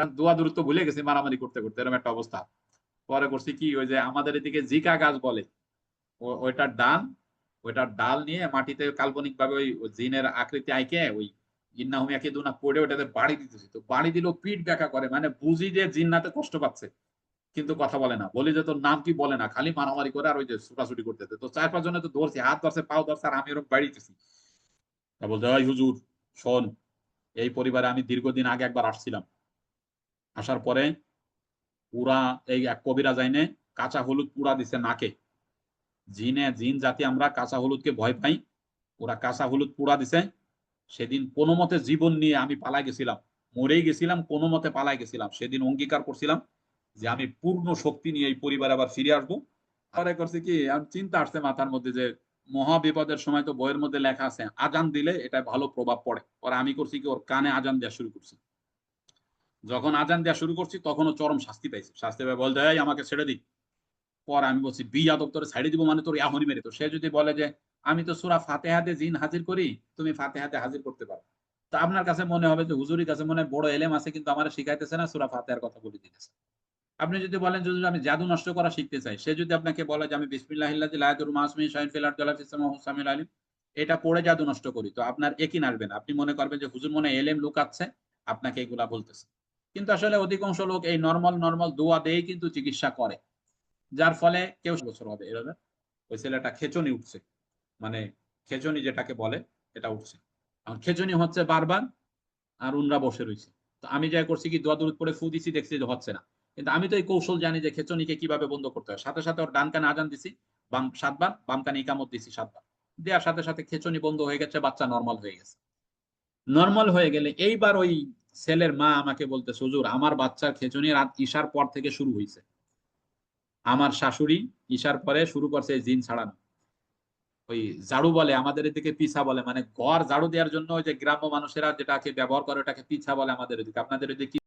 আমরা দোয়া দূরত্ব ভুলে গেছি মারামারি করতে করতে, এরকম একটা অবস্থা। পরে করছি কি, ওই যে আমাদের এদিকে জিকা গাছ বলে ওইটার ডাল ওইটার ডাল নিয়ে মাটিতে কাল্পনিক ভাবে ওই জিনের আকৃতি আইকে, ওই ইন্না হুমিয়াকে দুনা পড়ে ওটাতে বাড়ি দিতেছি। তো বাড়ি দিলেও পিঠ ব্যাকা করে মানে বুঝি যে জিন্নাতে কষ্ট পাচ্ছে, কিন্তু কথা বলে না। বলি যে তোর নাম কি বলে না, খালি মারামারি করে আর ওই যে ছুটাছুটি করতেছে। তো চার পাঁচ জনে তো ধরছি হাত ধরছে, পাও ধরছে, আর আমি এরকম বাড়িতেছি। বলতে হয় হুজুর, শোন, এই পরিবারে আমি দীর্ঘদিন আগে একবার আসছিলাম। আসার পরে পুরা এই এক কবিরা যাইনে কাঁচা হলুদ পুরা দিছে নাকে। জিনে, জিন জাতি আমরা কাঁচা হলুদকে ভয় পাই। ওরা কাঁচা হলুদ পুরা দিছে। সেদিন কোনো মতে জীবন নিয়ে আমি পালাই গেছিলাম। মরেই গেছিলাম, কোনো মতে পালাই গেছিলাম। সেদিন অঙ্গীকার করছিলাম যে আমি পূর্ণ শক্তি নিয়ে এই পরিবার আবার ফিরে আসব। পরে করছে কি চিন্তা আসছে মাথার মধ্যে যে মহা বিপদের সময় তো বইয়ের মধ্যে লেখা আছে, আজান দিলে এটা ভালো প্রভাব পড়ে। পরে আমি করছি কি, ওর কানে আজান দেওয়া শুরু করছি। যখন আজান দেওয়া শুরু করছি, তখনও চরম শাস্তি পাইছে। শাস্তি পাই বলতে এই, আমাকে ছেড়ে দিই। পর আমি বলছি বি যাদব তোরে ছাড়ি দিব মানে তোর এখনই মেরে তো। সে যদি বলে যে, আমি তো সুরা ফাতেহাতে জিন হাজির করি, তুমি ফাতেহাতে হাজির করতে পারো। তো আপনার কাছে মনে হবে যে, হুজুরির কাছে মনে বড় এলেম আছে, কিন্তু আমার শিখাইতেছে না, সুরা ফাতেহার কথা বলে দিতেছে। আপনি যদি বলেন যে, হুজুর, আমি জাদু নষ্ট করা শিখতে চাই। সে যদি আপনাকে বলে যে, আমি বিসমিল্লাহিল্লাহি লায়াতুল মাসমি শাইন ফিল আরদি ওয়ালা ফিস সামাও সামিল আলিম। এটা পড়ে জাদু নষ্ট করি। তো আপনার একই আসবে না। আপনি মনে করবেন যে, হুজুর, মনে এলেম লুকাচ্ছে। আপনাকে এগুলা বলতেছে। কিন্তু আসলে অধিকাংশ লোক এই নর্মাল নর্মাল দোয়া দিয়েই কিন্তু চিকিৎসা করে। যার ফলে কেউ বছর হবে এভাবে ওই ছেলেটা খেচনি উঠছে। মানে খেচনি যেটাকে বলে, এটা উঠছে। আর খেচনি হচ্ছে বারবার আর উনরা বসে রয়েছে। তো আমি যা করছি কি, দোয়া দূর করে ফু দিছি, দেখছি যে হচ্ছে না। কিন্তু আমি তো এই কৌশল জানি যে খেচনিকে কীভাবে বন্ধ করতে হয়। সাথে সাথে ওর ডান কানে আজান দিছি, বাম সাতবার, বাম কানে ইকামত দিছি সাতবার। দেওয়ার সাথে সাথে খেচনি বন্ধ হয়ে গেছে, বাচ্চা নর্মাল হয়ে গেছে। নর্মাল হয়ে গেলে এইবার ওই ছেলের মা আমাকে বলতে হুজুর, আমার বাচ্চার খেচুনি রাত ঈশার পর থেকে শুরু হয়েছে আমার শাশুড়ি ঈশার পরে শুরু করছে জিন ছাড়ানো। ওই ঝাড়ু বলে, আমাদের এদিকে পিছা বলে মানে ঘর ঝাড়ু দেওয়ার জন্য ওই যে গ্রাম্য মানুষেরা যেটাকে ব্যবহার করে ওটাকে পিছা বলে আমাদের এদিকে। আপনাদের এদিকে